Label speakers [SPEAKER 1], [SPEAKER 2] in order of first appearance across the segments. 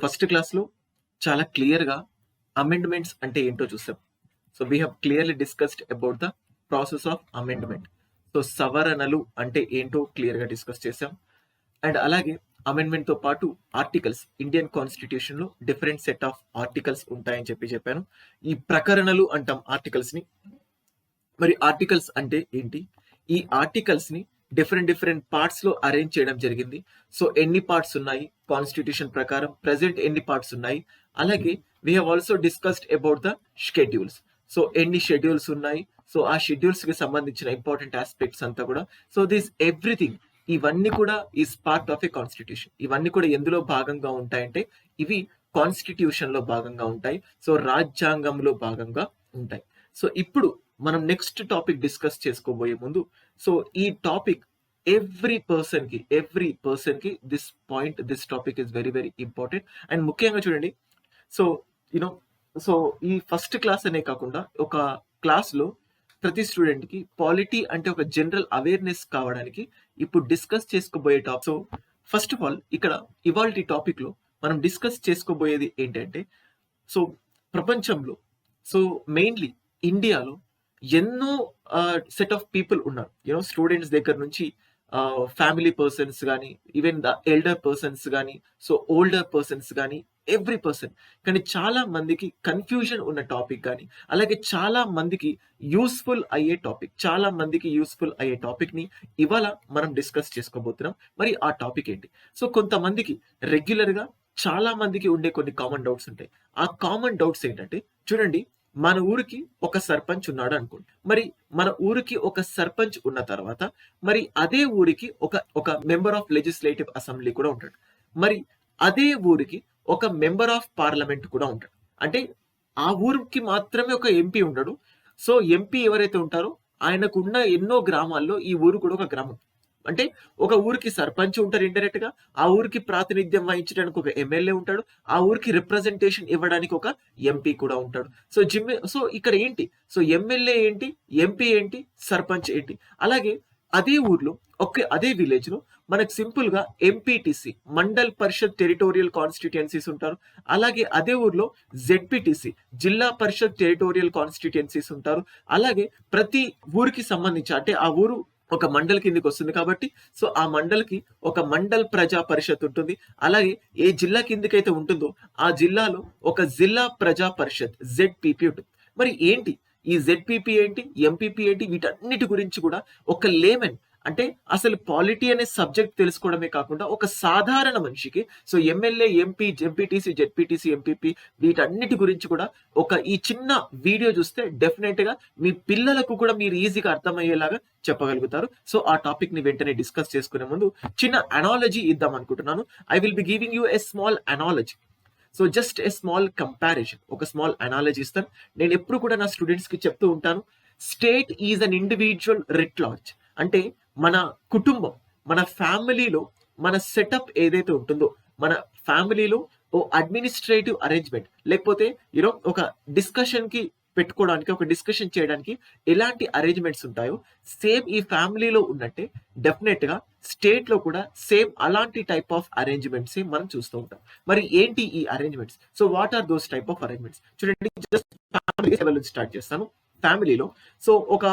[SPEAKER 1] First క్లాస్‌లో చాలా క్లియర్‌గా అమెండ్‌మెంట్స్ అంటే ఏంటో చూసాం. So, we have clearly discussed about the process of amendment. So, సవరణలు అంటే ఏంటో క్లియర్‌గా డిస్కస్ చేసాం. అండ్ అలాగే అమెండ్‌మెంట్‌తో పాటు ఆర్టికల్స్ ఇండియన్ కాన్స్టిట్యూషన్‌లో డిఫరెంట్ సెట్ ఆఫ్ ఆర్టికల్స్ ఉంటాయని చెప్పి చెప్పాను. ఈ ప్రకరణలు అంటాం ఆర్టికల్స్‌ని. మరి ఆర్టికల్స్ అంటే ఏంటి? ఈ ఆర్టికల్స్‌ని డిఫరెంట్ డిఫరెంట్ పార్ట్స్‌లో అరేంజ్ చేయడం జరిగింది. సో, ఎన్ని పార్ట్స్ ఉన్నాయి? కాన్స్టిట్యూషన్ ప్రకారం ప్రెసెంట్ ఎన్ని పార్ట్స్ ఉన్నాయి? అలాగే we have also discussed about the schedules. So, ఎన్ని షెడ్యూల్స్ ఉన్నాయి? సో, ఆ షెడ్యూల్స్కి సంబంధించిన ఇంపార్టెంట్ ఆస్పెక్ట్స్ అంతా కూడా సో, దిస్ ఎవ్రీథింగ్ ఇవన్నీ కూడా is part of a constitution. ఇవన్నీ కూడా ఎందులో భాగంగా ఉంటాయంటే ఇవి కాన్స్టిట్యూషన్‌లో భాగంగా ఉంటాయి. సో, రాజ్యాంగంలో భాగంగా ఉంటాయి. సో, ఇప్పుడు మనం నెక్స్ట్ టాపిక్ డిస్కస్ చేసుకోబోయే ముందు సో, ఈ టాపిక్ ఎవ్రీ పర్సన్‌కి, ఎవ్రీ పర్సన్‌కి this point, this topic is very very important. And ముఖ్యంగా చూడండి. సో, యునో సో, ఈ ఫస్ట్ క్లాస్ అనే కాకుండా ఒక క్లాస్‌లో ప్రతి స్టూడెంట్‌కి పాలిటీ అంటే ఒక జనరల్ అవేర్‌నెస్ కావడానికి ఇప్పుడు డిస్కస్ చేసుకోబోయే top so, first of all ఇక్కడ ఇవాల్టి టాపిక్‌లో మనం డిస్కస్ చేసుకోబోయేది ఏంటంటే సో, ప్రపంచంలో సో, మెయిన్‌లీ ఇండియాలో ఎన్నో సెట్ ఆఫ్ పీపుల్ ఉన్నారు. యూనో స్టూడెంట్స్ దగ్గర నుంచి ఫ్యామిలీ పర్సన్స్ కానీ ఈవెన్ ద ఎల్డర్ పర్సన్స్ కానీ సో, ఓల్డర్ పర్సన్స్ కానీ ఎవ్రీ పర్సన్. కానీ చాలా మందికి కన్‌ఫ్యూజన్ ఉన్న టాపిక్ కానీ అలాగే చాలా మందికి యూస్ఫుల్ అయ్యే టాపిక్. చాలా మందికి యూస్ఫుల్ అయ్యే టాపిక్‌ని ఇవాళ మనం డిస్కస్ చేసుకోబోతున్నాం. మరి ఆ టాపిక్ ఏంటి? సో, కొంతమందికి రెగ్యులర్‌గా చాలా మందికి ఉండే కొన్ని కామన్ డౌట్స్ ఉంటాయి. ఆ కామన్ డౌట్స్ ఏంటంటే చూడండి మన ఊరికి ఒక సర్పంచ్ ఉన్నాడు అనుకోండి. మరి మన ఊరికి ఒక సర్పంచ్ ఉన్న తర్వాత మరి అదే ఊరికి ఒక ఒక మెంబర్ ఆఫ్ లెజిస్లేటివ్ అసెంబ్లీ కూడా ఉంటాడు. మరి అదే ఊరికి ఒక మెంబర్ ఆఫ్ పార్లమెంట్ కూడా ఉంటాడు. అంటే ఆ ఊరికి మాత్రమే ఒక ఎంపీ ఉండడు. సో, ఎంపీ ఎవరైతే ఉంటారో ఆయనకున్న ఎన్నో గ్రామాల్లో ఈ ఊరు కూడా ఒక గ్రామం. అంటే ఒక ఊరికి సర్పంచ్ ఉంటారు ఇండైరెక్ట్‌గా. ఆ ఊరికి ప్రాతినిధ్యం వహించడానికి ఒక ఎమ్మెల్యే ఉంటాడు. ఆ ఊరికి రిప్రజెంటేషన్ ఇవ్వడానికి ఒక ఎంపీ కూడా ఉంటాడు. సో, జిమ్మె సో, ఇక్కడ ఏంటి? సో, ఎమ్మెల్యే ఏంటి? ఎంపీ ఏంటి? సర్పంచ్ ఏంటి? అలాగే అదే ఊర్లో ఒకే అదే విలేజ్‌లో మనకు సింపుల్గా MPTC Mandal Parishad territorial constituencies ఉంటారు. అలాగే అదే ఊర్లో ZPTC Zilla Parishad territorial constituencies ఉంటారు. అలాగే ప్రతి ఊరికి సంబంధించి అంటే ఆ ఊరు ఒక మండల్ కిందకి వస్తుంది కాబట్టి సో, ఆ మండల్‌కి ఒక మండల్ ప్రజా పరిషత్ ఉంటుంది. అలాగే ఏ జిల్లా కిందకైతే ఉంటుందో ఆ జిల్లాలో ఒక జిల్లా ప్రజా పరిషత్ జెడ్పీపీ ఉంటుంది. మరి ఏంటి? ఈ జెడ్పీపీ ఏంటి? ఎంపీపీ ఏంటి? వీటన్నిటి గురించి కూడా ఒక లేమన్ అంటే అసలు పాలిటీ అనే సబ్జెక్ట్ తెలుసుకోవడమే కాకుండా ఒక సాధారణ మనిషికి so, MLA, MP, MPTC, ZPTC, MPP వీటన్నిటి గురించి కూడా ఒక ఈ చిన్న వీడియో చూస్తే డెఫినెట్గా మీ పిల్లలకు కూడా మీరు ఈజీగా అర్థమయ్యేలాగా చెప్పగలుగుతారు. సో, ఆ టాపిక్ని వెంటనే డిస్కస్ చేసుకునే ముందు చిన్న అనాలజీ ఇద్దాం అనుకుంటున్నాను. I will be giving you a small analogy. So, just a small comparison. ఒక స్మాల్ అనాలజీ ఇస్తాను. నేను ఎప్పుడు కూడా నా స్టూడెంట్స్కి చెప్తూ ఉంటాను. State is an individual writ large. అంటే మన కుటుంబం, మన ఫ్యామిలీలో మన సెటప్ ఏదైతే ఉంటుందో మన ఫ్యామిలీలో ఓ అడ్మినిస్ట్రేటివ్ అరేంజ్‌మెంట్ లేకపోతే యూనో ఒక డిస్కషన్‌కి పెట్టుకోవడానికి ఒక డిస్కషన్ చేయడానికి ఎలాంటి అరేంజ్‌మెంట్స్ ఉంటాయో సేమ్ ఈ ఫ్యామిలీలో ఉన్నట్టే డెఫినెట్‌గా స్టేట్‌లో కూడా సేమ్ అలాంటి టైప్ ఆఫ్ అరేంజ్మెంట్స్ మనం చూస్తూ ఉంటాం. మరి ఏంటి ఈ arrangements? So, what are those type of arrangements? చూడండి జస్ట్ ఫ్యామిలీ లెవెల్ స్టార్ట్ చేస్తాను. ఫ్యామిలీలో సో, ఒక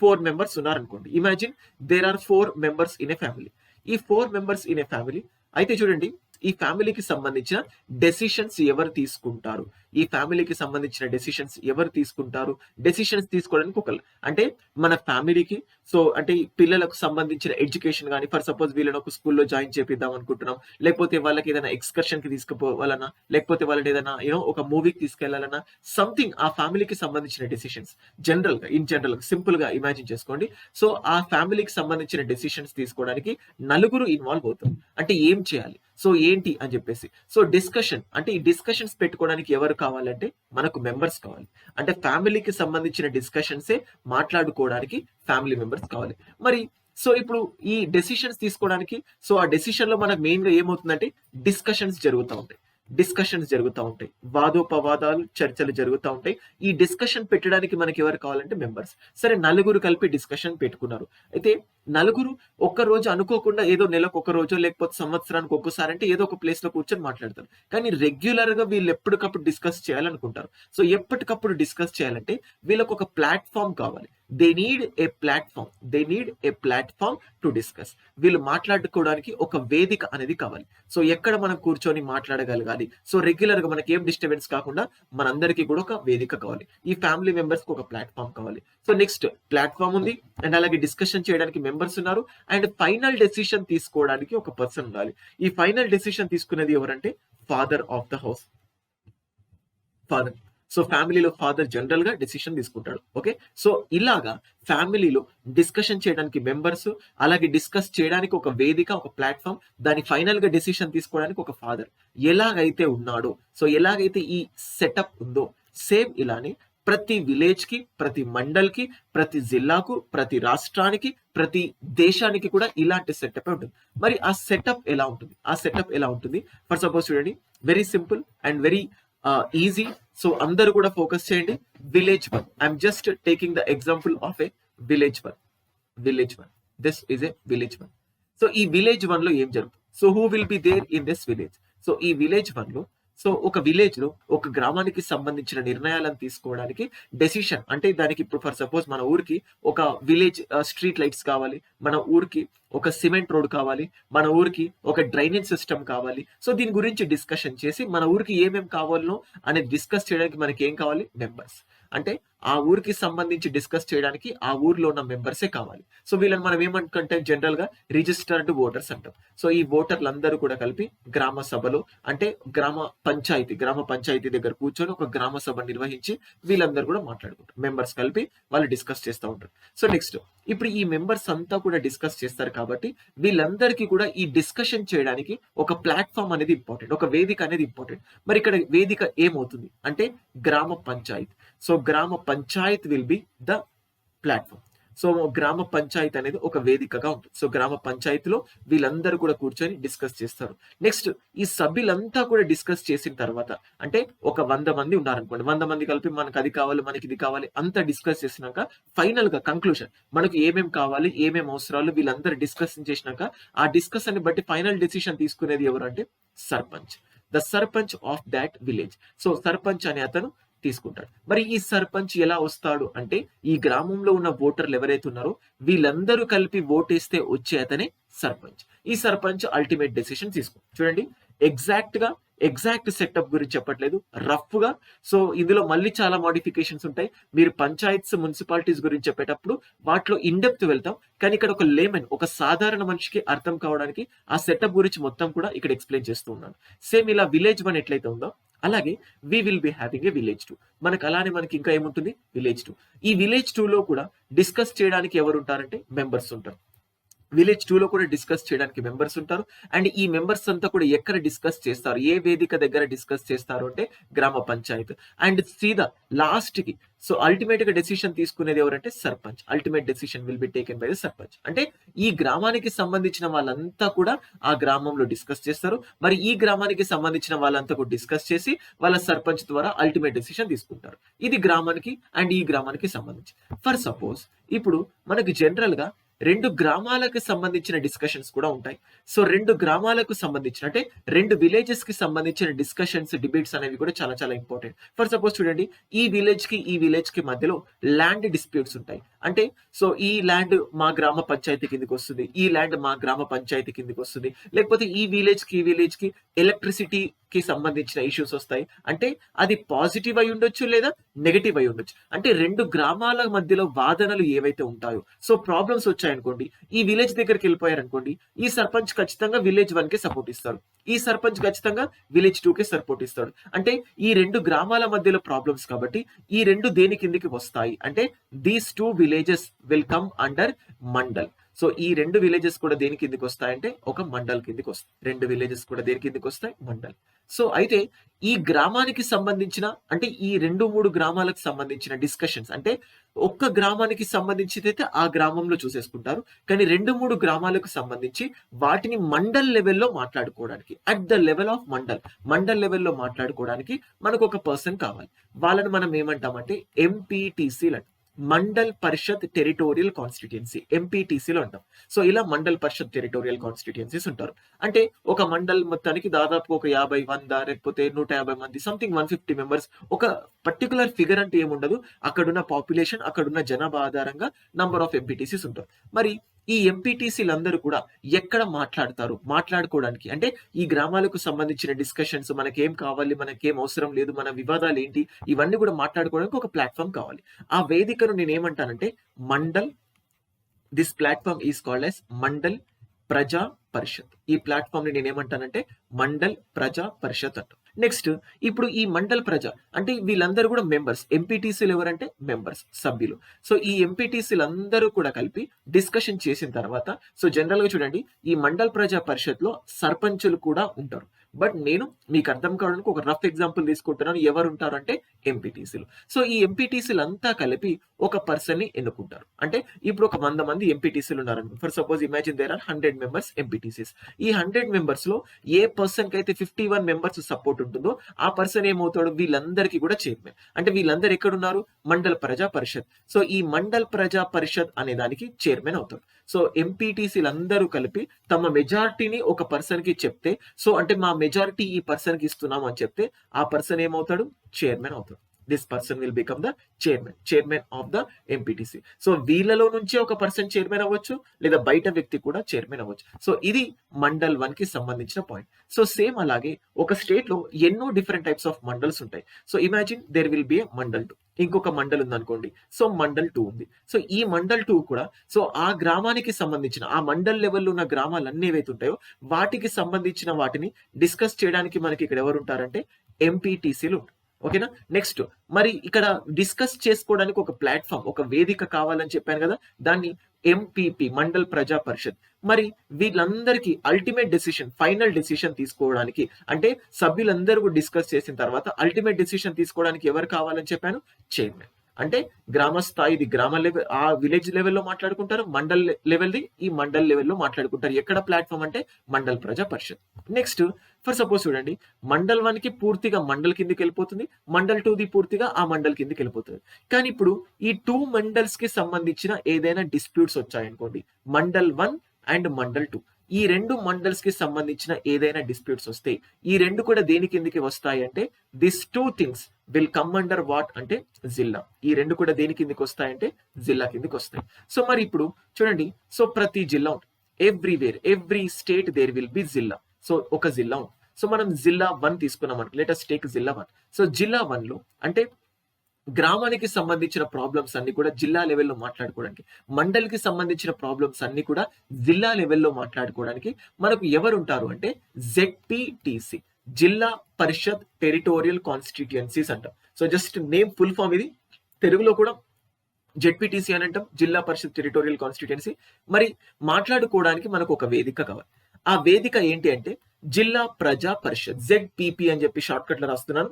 [SPEAKER 1] ఫోర్ మెంబర్స్ ఉన్నారనుకోండి. Imagine there are four members in a family. ఈ four members in a family అయితే చూడండి ఈ ఫ్యామిలీకి సంబంధించిన డెసిషన్స్ ఎవరు తీసుకుంటారు? ఈ ఫ్యామిలీకి సంబంధించిన డెసిషన్స్ ఎవరు తీసుకుంటారు? డెసిషన్స్ తీసుకోవడానికి ఒకళ్ళు అంటే మన ఫ్యామిలీకి సో, అంటే పిల్లలకు సంబంధించిన ఎడ్యుకేషన్ కానీ ఫర్ సపోజ్ వీళ్ళని ఒక స్కూల్‌లో జాయిన్ చేపిద్దాం అనుకుంటున్నాం. లేకపోతే వాళ్ళకి ఏదైనా ఎక్స్కర్షన్కి తీసుకుపోవాలన్నా, లేకపోతే వాళ్ళని ఏదైనా యూనో ఒక మూవీకి తీసుకెళ్ళాలన్నా సంథింగ్ ఆ ఫ్యామిలీకి సంబంధించిన డెసిషన్స్ జనరల్గా ఇన్ జనరల్ సింపుల్గా ఇమాజిన్ చేసుకోండి. సో, ఆ ఫ్యామిలీకి సంబంధించిన డెసిషన్స్ తీసుకోవడానికి నలుగురు ఇన్వాల్వ్ అవుతారు. అంటే ఏం చేయాలి? సో, ఏంటి అని చెప్పేసి. సో, డిస్కషన్ అంటే ఈ డిస్కషన్స్ పెట్టుకోవడానికి ఎవరు కావాలంటే మనకు మెంబర్స్ కావాలి. అంటే ఫ్యామిలీకి సంబంధించిన డిస్కషన్సే మాట్లాడుకోవడానికి ఫ్యామిలీ మెంబర్స్ కావాలి. మరి సో, ఇప్పుడు ఈ డెసిషన్స్ తీసుకోవడానికి సో, ఆ డెసిషన్లో మనకు మెయిన్‌గా ఏమవుతుందంటే డిస్కషన్స్ జరుగుతూ ఉంటాయి. డిస్కషన్స్ జరుగుతూ ఉంటాయి. వాదోపవాదాలు చర్చలు జరుగుతూ ఉంటాయి. ఈ డిస్కషన్ పెట్టడానికి మనకి ఎవరు కావాలంటే మెంబర్స్. సరే నలుగురు కలిపి డిస్కషన్ పెట్టుకున్నారు. అయితే నలుగురు ఒక్క రోజు అనుకోకుండా ఏదో నెలకు ఒక రోజు లేకపోతే సంవత్సరానికి ఒక్కసారి అంటే ఏదో ఒక ప్లేస్లో కూర్చొని మాట్లాడతారు. కానీ రెగ్యులర్గా వీళ్ళు ఎప్పటికప్పుడు డిస్కస్ చేయాలనుకుంటారు. సో ఎప్పటికప్పుడు డిస్కస్ చేయాలంటే వీళ్ళకి ఒక ప్లాట్ఫామ్ కావాలి. They need a platform they need a platform to discuss వీళ్ళు మాట్లాడుకోవడానికి ఒక వేదిక అనేది కావాలి. సో ఎక్కడ మనం కూర్చొని మాట్లాడగలగాలి? సో రెగ్యులర్గా మనకి ఏం డిస్టర్బెన్స్ కాకుండా మనందరికీ కూడా ఒక వేదిక కావాలి. ఈ ఫ్యామిలీ మెంబర్స్కి ఒక ప్లాట్ఫామ్ కావాలి. సో నెక్స్ట్ ప్లాట్ఫామ్ ఉంది. అండ్ అలాగే డిస్కషన్ చేయడానికి మెంబర్స్ ఉన్నారు. అండ్ ఫైనల్ డెసిషన్ తీసుకోవడానికి ఒక పర్సన్ ఉండాలి. ఈ ఫైనల్ డెసిషన్ తీసుకునేది ఎవరంటే father of the house father so ఫ్యామిలీలో ఫాదర్ జనరల్గా డిసిషన్ తీసుకుంటాడు. ఓకే? సో ఇలాగా ఫ్యామిలీలో డిస్కషన్ చేయడానికి మెంబర్స్ అలాగే డిస్కస్ చేయడానికి ఒక వేదిక ఒక ప్లాట్ఫామ్ దాని ఫైనల్గా డిసిషన్ తీసుకోవడానికి ఒక ఫాదర్ ఎలాగైతే ఉన్నాడో సో ఎలాగైతే ఈ సెటప్ ఉందో సేమ్ ఇలానే ప్రతి విలేజ్కి ప్రతి మండల్కి ప్రతి జిల్లాకు ప్రతి రాష్ట్రానికి ప్రతి దేశానికి కూడా ఇలాంటి సెటప్ ఉంటుంది. మరి ఆ సెటప్ ఎలా ఉంటుంది? ఆ సెటప్ ఎలా ఉంటుంది? ఫర్ సపోజ్ చూడండి very simple and very easy so అందరూ కూడా ఫోకస్ చేయండి. Village one I'm just taking the example of a village one village one this is a village one so ఈ విలేజ్ వన్లో ఏం జరుగుతుంది? So who will be there in this village so ఈ village వన్లో so ఒక విలేజ్లో ఒక గ్రామానికి సంబంధించిన నిర్ణయాలను తీసుకోవడానికి డెసిషన్ అంటే దానికి ఇప్పుడు ఫర్ సపోజ్ మన ఊరికి ఒక విలేజ్ స్ట్రీట్ లైట్స్ కావాలి మన ఊరికి ఒక సిమెంట్ రోడ్ కావాలి మన ఊరికి ఒక డ్రైనేజ్ సిస్టమ్ కావాలి. సో దీని గురించి డిస్కషన్ చేసి మన ఊరికి ఏమేమి కావాలనో అనేది డిస్కస్ చేయడానికి మనకి ఏం కావాలి? మెంబర్స్ అంటే ఆ ఊరికి సంబంధించి డిస్కస్ చేయడానికి ఆ ఊర్లో ఉన్న మెంబర్సే కావాలి. సో వీళ్ళని మనం ఏమనుకుంటే జనరల్గా రిజిస్టర్డ్ ఓటర్స్ అంటాం. సో ఈ ఓటర్లు అందరూ కూడా కలిపి గ్రామ సభలో అంటే గ్రామ పంచాయతీ గ్రామ పంచాయతీ దగ్గర కూర్చొని ఒక గ్రామ సభ నిర్వహించి వీళ్ళందరూ కూడా మాట్లాడుకుంటారు. మెంబర్స్ కలిపి వాళ్ళు డిస్కస్ చేస్తూ ఉంటారు. సో నెక్స్ట్ ఇప్పుడు ఈ మెంబర్స్ అంతా కూడా డిస్కస్ చేస్తారు కాబట్టి వీళ్ళందరికీ కూడా ఈ డిస్కషన్ చేయడానికి ఒక ప్లాట్ఫామ్ అనేది ఇంపార్టెంట్ ఒక వేదిక అనేది ఇంపార్టెంట్ మరి ఇక్కడ వేదిక ఏమవుతుంది? అంటే gram panchayat. So gram panchayat will be the platform so gram panchayat అనేది ఒక వేదికగా ఉంటుంది. సో గ్రామ పంచాయతీలో వీళ్ళందరూ కూడా కూర్చొని డిస్కస్ చేస్తారు. నెక్స్ట్ ఈ సభ్యులంతా కూడా డిస్కస్ చేసిన తర్వాత అంటే ఒక వంద మంది ఉన్నారనుకోండి వంద మంది కలిపి మనకు అది కావాలి మనకి ఇది కావాలి అంతా డిస్కస్ చేసినాక ఫైనల్గా కంక్లూషన్ మనకు ఏమేం కావాలి ఏమేమి అవసరాలు వీళ్ళందరూ డిస్కషన్ చేసినాక ఆ డిస్కషన్ని బట్టి ఫైనల్ డెసిషన్ తీసుకునేది ఎవరు అంటే sarpanch. The sarpanch of that village so sarpanch అనే అతను తీసుకుంటాడు. మరి ఈ సర్పంచ్ ఎలా వస్తాడు అంటే ఈ గ్రామంలో ఉన్న ఓటర్లు ఎవరైతే ఉన్నారో వీళ్ళందరూ కలిపి ఓటేస్తే వచ్చే అతనే సర్పంచ్. ఈ సర్పంచ్ అల్టిమేట్ డెసిషన్ తీసుకుంటాడు చూడండి ఎగ్జాక్ట్గా ఎగ్జాక్ట్ సెటప్ గురించి చెప్పట్లేదు. రఫ్గా సో ఇందులో మళ్ళీ చాలా మోడిఫికేషన్స్ ఉంటాయి. మీరు పంచాయత్స్ మున్సిపాలిటీస్ గురించి చెప్పేటప్పుడు వాటిలో ఇండెప్త్ వెళ్తాం. కానీ ఇక్కడ ఒక లేమెన్ ఒక సాధారణ మనిషికి అర్థం కావడానికి ఆ సెటప్ గురించి మొత్తం కూడా ఇక్కడ ఎక్స్ప్లెయిన్ చేస్తూ ఉన్నాను. సేమ్ ఇలా విలేజ్ వన్ ఎట్లయితే ఉందో అలాగే we will be having a village two మనకు అలానే మనకి ఇంకా ఏముంటుంది? విలేజ్ టూ ఈ విలేజ్ టూ లో కూడా డిస్కస్ చేయడానికి ఎవరు ఉంటారంటే మెంబర్స్ ఉంటారు. విలేజ్ టూ లో కూడా డిస్కస్ చేయడానికి మెంబర్స్ ఉంటారు. అండ్ ఈ మెంబర్స్ అంతా కూడా ఎక్కడ డిస్కస్ చేస్తారు? ఏ వేదిక దగ్గర డిస్కస్ చేస్తారు అంటే గ్రామ పంచాయత్. అండ్ సీదా లాస్ట్కి సో అల్టిమేట్గా డెసిషన్ తీసుకునేది ఎవరంటే sarpanch. Ultimate decision will be taken by the sarpanch. అంటే ఈ గ్రామానికి సంబంధించిన వాళ్ళంతా కూడా ఆ గ్రామంలో డిస్కస్ చేస్తారు. మరి ఈ గ్రామానికి సంబంధించిన వాళ్ళంతా కూడా డిస్కస్ చేసి వాళ్ళ సర్పంచ్ ద్వారా అల్టిమేట్ డెసిషన్ తీసుకుంటారు. ఇది గ్రామానికి అండ్ ఈ గ్రామానికి సంబంధించి. ఫర్ సపోజ్ ఇప్పుడు మనకి జనరల్గా రెండు గ్రామాలకు సంబంధించిన డిస్కషన్స్ కూడా ఉంటాయి. సో రెండు గ్రామాలకు సంబంధించిన అంటే రెండు విలేజెస్కి సంబంధించిన డిస్కషన్స్ డిబేట్స్ అనేవి కూడా చాలా చాలా ఇంపార్టెంట్ ఫర్ సపోజ్ చూడండి ఈ విలేజ్కి ఈ విలేజ్కి మధ్యలో ల్యాండ్ డిస్ప్యూట్స్ ఉంటాయి. అంటే సో ఈ ల్యాండ్ మా గ్రామ పంచాయతీ కిందకి వస్తుంది ఈ ల్యాండ్ మా గ్రామ పంచాయతీ కిందకి వస్తుంది. లేకపోతే ఈ విలేజ్కి ఈ విలేజ్కి ఎలక్ట్రిసిటీ కి సంబంధించిన ఇష్యూస్ వస్తాయి. అంటే అది పాజిటివ్ అయి ఉండొచ్చు లేదా నెగటివ్ అయి ఉండొచ్చు. అంటే రెండు గ్రామాల మధ్యలో వాదనలు ఏవైతే ఉంటాయో సో ప్రాబ్లమ్స్ వచ్చాయనుకోండి ఈ విలేజ్ దగ్గరికి వెళ్ళిపోయారనుకోండి ఈ సర్పంచ్ ఖచ్చితంగా విలేజ్ వన్కి సపోర్ట్ ఇస్తాడు. ఈ సర్పంచ్ ఖచ్చితంగా విలేజ్ టూ కి సపోర్ట్ ఇస్తాడు. అంటే ఈ రెండు గ్రామాల మధ్యలో ప్రాబ్లమ్స్ కాబట్టి ఈ రెండు దేని కిందికి వస్తాయి? అంటే these two villages will come under mandal so ఈ రెండు విలేజెస్ కూడా దేని కిందికి వస్తాయంటే ఒక మండల్ కిందికి వస్తాయి. రెండు విలేజెస్ కూడా దేని కిందికి వస్తాయి? మండల్. సో అయితే ఈ గ్రామానికి సంబంధించిన అంటే ఈ రెండు మూడు గ్రామాలకు సంబంధించిన డిస్కషన్స్ అంటే ఒక్క గ్రామానికి సంబంధించి అయితే ఆ గ్రామంలో చూసేసుకుంటారు. కానీ రెండు మూడు గ్రామాలకు సంబంధించి వాటిని మండల్ లెవెల్లో మాట్లాడుకోవడానికి at the level of mandal mandal లెవెల్లో మాట్లాడుకోవడానికి మనకు ఒక పర్సన్ కావాలి. వాళ్ళని మనం ఏమంటామంటే ఎంపీటీసీలు అంటాం. మండల్ పరిషత్ టెరిటోరియల్ కాన్స్టిట్యుయెన్సీ ఎంపీటీసీలో అంటాం సో ఇలా మండల్ పరిషత్ టెరిటోరియల్ కాన్స్టిట్యుయెన్సీస్ ఉంటారు. అంటే ఒక మండల్ మొత్తానికి దాదాపు ఒక యాభై వంద లేకపోతే నూట యాభై మంది సంథింగ్ వన్ ఫిఫ్టీ మెంబర్స్ ఒక పర్టికులర్ ఫిగర్ అంటే ఏముండదు. అక్కడున్న పాపులేషన్ అక్కడున్న జనాభా ఆధారంగా నంబర్ ఆఫ్ ఎంపీటీసీస్ ఉంటారు. మరి ఈ ఎంపీటీసీలు అందరూ కూడా ఎక్కడ మాట్లాడతారు? మాట్లాడుకోవడానికి. అంటే ఈ గ్రామాలకు సంబంధించిన డిస్కషన్స్ మనకేం కావాలి మనకేం అవసరం లేదు మన వివాదాలు ఏంటి ఇవన్నీ కూడా మాట్లాడుకోవడానికి ఒక ప్లాట్ఫామ్ కావాలి. ఆ వేదికను నేను ఏమంటానంటే mandal this platform is called as mandal praja parishad ఈ ప్లాట్ఫామ్ని నేను ఏమంటానంటే మండల్ ప్రజా పరిషత్ అంటాం. నెక్స్ట్ ఇప్పుడు ఈ మండల్ ప్రజ అంటే వీళ్ళందరూ కూడా మెంబర్స్ ఎంపీటీసీలు ఎవరంటే మెంబర్స్ సభ్యులు. సో ఈ ఎంపీటీసీలు అందరూ కూడా కలిపి డిస్కషన్ చేసిన తర్వాత సో జనరల్గా చూడండి ఈ మండల్ ప్రజా పరిషత్లో సర్పంచులు కూడా ఉంటారు. బట్ నేను మీకు అర్థం కావడానికి ఒక రఫ్ ఎగ్జాంపుల్ తీసుకుంటున్నాను. ఎవరు ఉంటారంటే ఎంపీటీసీలు సో ఈ ఎంపీటీసీలు అంతా కలిపి ఒక పర్సన్ని ఎన్నుకుంటారు. అంటే ఇప్పుడు ఒక వంద మంది ఎంపీటీసీలు ఉన్నారు for suppose imagine there are hundred members MPTCs ఈ హండ్రెడ్ మెంబర్స్లో ఏ పర్సన్కి అయితే ఫిఫ్టీ వన్ మెంబర్స్ సపోర్ట్ ఉంటుందో ఆ పర్సన్ ఏమవుతాడు? వీళ్ళందరికీ కూడా చైర్మన్ అంటే వీళ్ళందరూ ఎక్కడున్నారు? మండల మండల్ ప్రజా పరిషత్ సో ఈ మండల్ ప్రజా పరిషత్ అనే దానికి చైర్మన్ అవుతాడు. సో ఎంపీటీసీలు అందరూ కలిపి తమ మెజారిటీని ఒక పర్సన్కి చెప్తే సో అంటే మా మెజారిటీ ఈ పర్సన్కి ఇస్తున్నాం అని చెప్తే ఆ పర్సన్ ఏమవుతాడు? చైర్మన్ అవుతాడు. This person will become the chairman chairman of the MPTC so వీళ్ళలో నుంచే ఒక పర్సన్ చైర్మన్ అవ్వచ్చు లేదా బయట వ్యక్తి కూడా చైర్మన్ అవ్వచ్చు. సో ఇది మండల్ వన్కి సంబంధించిన పాయింట్ సో సేమ్ అలాగే ఒక స్టేట్లో ఎన్నో డిఫరెంట్ టైప్స్ ఆఫ్ మండల్స్ ఉంటాయి. So imagine there will be a mandal two ఇంకొక మండల్ ఉంది అనుకోండి సో మండల్ టూ ఉంది. సో ఈ మండల్ టూ కూడా సో ఆ గ్రామానికి సంబంధించిన ఆ మండల్ లెవెల్లో ఉన్న గ్రామాలు అన్ని ఏవైతే ఉంటాయో వాటికి సంబంధించిన వాటిని డిస్కస్ చేయడానికి మనకి ఇక్కడ ఎవరు ఉంటారంటే ఎంపీటీసీలు ఉంటారు. ఓకేనా? నెక్స్ట్ మరి ఇక్కడ డిస్కస్ చేసుకోవడానికి ఒక ప్లాట్ఫామ్ ఒక వేదిక కావాలని చెప్పాను కదా? దాన్ని ఎంపీపీ మండల్ ప్రజా పరిషత్ మరి వీళ్ళందరికీ అల్టిమేట్ డెసిషన్ ఫైనల్ డెసిషన్ తీసుకోవడానికి అంటే సభ్యులందరూ డిస్కస్ చేసిన తర్వాత అల్టిమేట్ డెసిషన్ తీసుకోవడానికి ఎవరు కావాలని చెప్పాను? చైర్మన్ అంటే గ్రామ స్థాయిది గ్రామ లెవెల్ ఆ విలేజ్ లెవెల్లో మాట్లాడుకుంటారు మండల్ లెవెల్ది ఈ మండల్ లెవెల్లో మాట్లాడుకుంటారు. ఎక్కడ ప్లాట్ఫామ్ అంటే మండల్ ప్రజా పరిషత్. నెక్స్ట్ ఫర్ సపోజ్ చూడండి మండల్ వన్కి పూర్తిగా మండల్ కిందకి వెళ్ళిపోతుంది మండల్ టూ ది పూర్తిగా ఆ మండల్ కిందకి వెళ్ళిపోతుంది. కానీ ఇప్పుడు ఈ టూ మండల్స్కి సంబంధించిన ఏదైనా disputes వచ్చాయనుకోండి mandal one and mandal two. ఈ రెండు మండల్స్కి సంబంధించిన ఏదైనా డిస్ప్యూట్స్ వస్తాయి ఈ రెండు కూడా దేని కిందకి వస్తాయి అంటే this two things will come under what అంటే జిల్లా. ఈ రెండు కూడా దేని కిందకి వస్తాయంటే జిల్లా కిందకి వస్తాయి. సో మరి ఇప్పుడు చూడండి. సో ప్రతి జిల్లా everywhere every state there will be zilla. So ఒక జిల్లా ఉంటుంది. సో మనం జిల్లా వన్ తీసుకున్నాం అనుకో let's take zilla one. So జిల్లా వన్లో అంటే గ్రామానికి సంబంధించిన ప్రాబ్లమ్స్ అన్ని కూడా జిల్లా లెవెల్లో మాట్లాడుకోవడానికి మండలికి సంబంధించిన ప్రాబ్లమ్స్ అన్ని కూడా జిల్లా లెవెల్లో మాట్లాడుకోవడానికి మనకు ఎవరు ఉంటారు అంటే ZPTC Zilla parishad territorial constituencies అంటాం. So just name full form ఇది. తెలుగులో కూడా జెడ్పీటీసీ అని అంటాం జిల్లా పరిషత్ టెరిటోరియల్ కాన్స్టిట్యుయెన్సీ మరి మాట్లాడుకోవడానికి మనకు ఒక వేదిక కావాలి. ఆ వేదిక ఏంటి అంటే జిల్లా ప్రజా పరిషత్ జెడ్పిపి అని చెప్పి షార్ట్ కట్లో రాస్తున్నాను.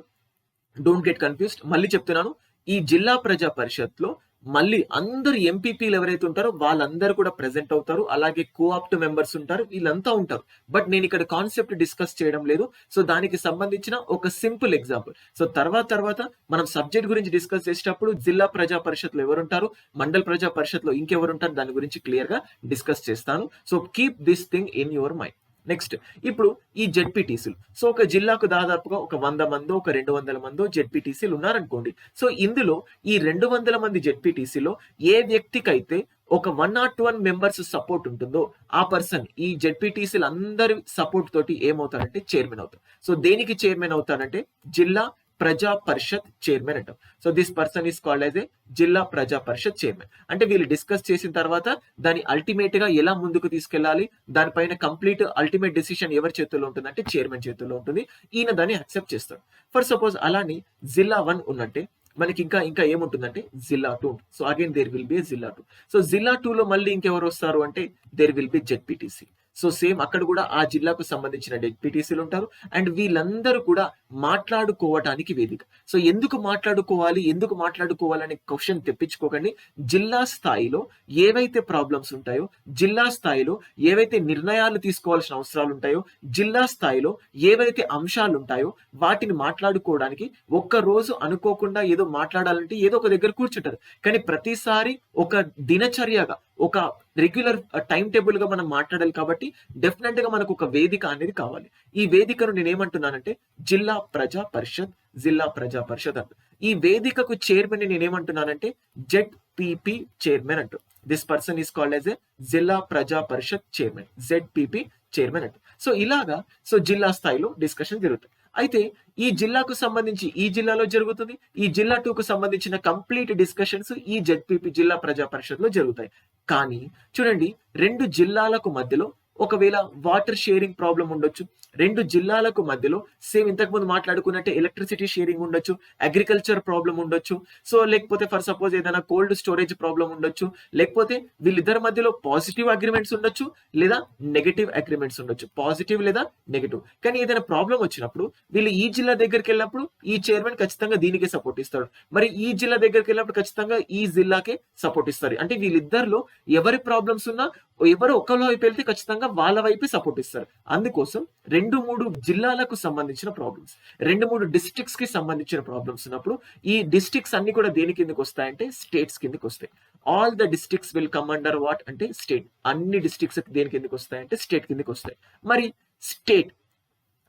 [SPEAKER 1] డోంట్ గెట్ కన్ఫ్యూజ్డ్ మళ్ళీ చెప్తున్నాను. ఈ జిల్లా ప్రజా పరిషత్లో మళ్ళీ అందరు ఎంపీపీలు ఎవరైతే ఉంటారో వాళ్ళందరూ కూడా ప్రెసెంట్ అవుతారు. అలాగే కోఆప్ట్ మెంబర్స్ ఉంటారు. వీళ్ళంతా ఉంటారు. బట్ నేను ఇక్కడ కాన్సెప్ట్ డిస్కస్ చేయడం లేదు. సో దానికి సంబంధించిన ఒక సింపుల్ ఎగ్జాంపుల్ సో తర్వాత తర్వాత మనం సబ్జెక్ట్ గురించి డిస్కస్ చేసేటప్పుడు జిల్లా ప్రజా పరిషత్లో ఎవరుంటారు? మండల్ ప్రజా పరిషత్లో ఇంకెవరుంటారు? దాని గురించి క్లియర్గా డిస్కస్ చేస్తాను. So keep this thing in your mind next ఇప్పుడు ఈ జెడ్పీటీసీలు సో ఒక జిల్లాకు దాదాపుగా ఒక వంద మందో ఒక రెండు వందల మందో జెడ్పీటీసీలు ఉన్నారనుకోండి. సో ఇందులో ఈ రెండు వందల మంది జెడ్పీటీసీలో ఏ వ్యక్తికైతే ఒక one not one members support ఉంటుందో ఆ పర్సన్ ఈ జెడ్పీటీసీలు అందరి సపోర్ట్ తోటి ఏమవుతారంటే చైర్మన్ అవుతారు సో దేనికి చైర్మన్ అవుతారంటే జిల్లా ప్రజా పరిషత్ చైర్మన్ అంటాం. So this person is called as a zilla praja parishad chairman. అంటే వీళ్ళు డిస్కస్ చేసిన తర్వాత దాన్ని అల్టిమేట్గా ఎలా ముందుకు తీసుకెళ్ళాలి దానిపైన కంప్లీట్ అల్టిమేట్ డెసిషన్ ఎవరి చేతుల్లో ఉంటుంది అంటే చైర్మన్ చేతుల్లో ఉంటుంది. ఈయన దాన్ని యాక్సెప్ట్ చేస్తాడు. ఫర్ సపోజ్ అలానే జిల్లా వన్ ఉన్నట్టే మనకి ఇంకా ఇంకా ఏముంటుందంటే zilla two so again there will be zilla two so zilla two లో మళ్ళీ ఇంకెవరు వస్తారు అంటే there will be ZPTC so same అక్కడ కూడా ఆ జిల్లాకు సంబంధించిన డిప్యూటీసీలు ఉంటారు. అండ్ వీళ్ళందరూ కూడా మాట్లాడుకోవటానికి వేదిక. సో ఎందుకు మాట్లాడుకోవాలి ఎందుకు మాట్లాడుకోవాలనే క్వశ్చన్ తెప్పించుకోకండి. జిల్లా స్థాయిలో ఏవైతే ప్రాబ్లమ్స్ ఉంటాయో జిల్లా స్థాయిలో ఏవైతే నిర్ణయాలు తీసుకోవాల్సిన అవసరాలు ఉంటాయో జిల్లా స్థాయిలో ఏవైతే అంశాలు ఉంటాయో వాటిని మాట్లాడుకోవడానికి ఒక్క రోజు అనుకోకుండా ఏదో మాట్లాడాలంటే ఏదో ఒక దగ్గర కూర్చుంటారు. కానీ ప్రతిసారి ఒక దినచర్యగా ఒక రెగ్యులర్ టైం టేబుల్గా మనం మాట్లాడాలి కాబట్టి డెఫినెట్గా మనకు ఒక వేదిక అనేది కావాలి. ఈ వేదికను నేను ఏమంటున్నానంటే జిల్లా ప్రజా పరిషత్ జిల్లా ప్రజా పరిషత్ అంట. ఈ వేదికకు చైర్మన్ నేను ఏమంటున్నానంటే Z PP chairman unto. This person is called as a zilla praja parishad chairman Z PP chairman unto. So ఇలాగా సో జిల్లా స్థాయిలో డిస్కషన్ జరుగుతుంది అయితే ఈ జిల్లాకు సంబంధించి ఈ జిల్లాలో జరుగుతుంది. ఈ జిల్లా టూకు సంబంధించిన కంప్లీట్ డిస్కషన్స్ ఈ జెడ్పీపీ జిల్లా ప్రజా పరిషత్లో జరుగుతాయి. కానీ చూడండి రెండు జిల్లాలకు మధ్యలో ఒకవేళ వాటర్ షేరింగ్ ప్రాబ్లం ఉండొచ్చు రెండు జిల్లాలకు మధ్యలో సేమ్ ఇంతకుముందు మాట్లాడుకున్నట్టే ఎలక్ట్రిసిటీ షేరింగ్ ఉండొచ్చు అగ్రికల్చర్ ప్రాబ్లం ఉండొచ్చు. సో లేకపోతే ఫర్ సపోజ్ ఏదైనా కోల్డ్ స్టోరేజ్ ప్రాబ్లం ఉండొచ్చు లేకపోతే వీళ్ళిద్దరి మధ్యలో పాజిటివ్ అగ్రిమెంట్స్ ఉండొచ్చు లేదా నెగటివ్ అగ్రిమెంట్స్ ఉండొచ్చు. పాజిటివ్ లేదా నెగటివ్ కానీ ఏదైనా ప్రాబ్లం వచ్చినప్పుడు వీళ్ళు ఈ జిల్లా దగ్గరికి వెళ్ళినప్పుడు ఈ చైర్మన్ ఖచ్చితంగా దీనికే సపోర్ట్ ఇస్తాడు. మరి ఈ జిల్లా దగ్గరికి వెళ్ళినప్పుడు ఖచ్చితంగా ఈ జిల్లాకే సపోర్ట్ ఇస్తారు. అంటే వీళ్ళిద్దరిలో ఎవరి ప్రాబ్లమ్స్ ఉన్నా ఎవరు ఒకళ్ళ వైపు వెళ్తే ఖచ్చితంగా వాళ్ళ వైపే సపోర్ట్ ఇస్తారు. అందుకోసం రెండు రెండు మూడు జిల్లాలకు సంబంధించిన ప్రాబ్లమ్స్ రెండు మూడు డిస్ట్రిక్ట్స్కి సంబంధించిన ప్రాబ్లమ్స్ ఉన్నప్పుడు ఈ డిస్ట్రిక్ట్స్ అన్ని కూడా దేని కిందకి వస్తాయంటే స్టేట్స్ కిందకి వస్తాయి. All the districts will come under what అంటే స్టేట్ అన్ని డిస్ట్రిక్ట్స్ దేని కిందకి వస్తాయంటే స్టేట్ కిందకి వస్తాయి. మరి స్టేట్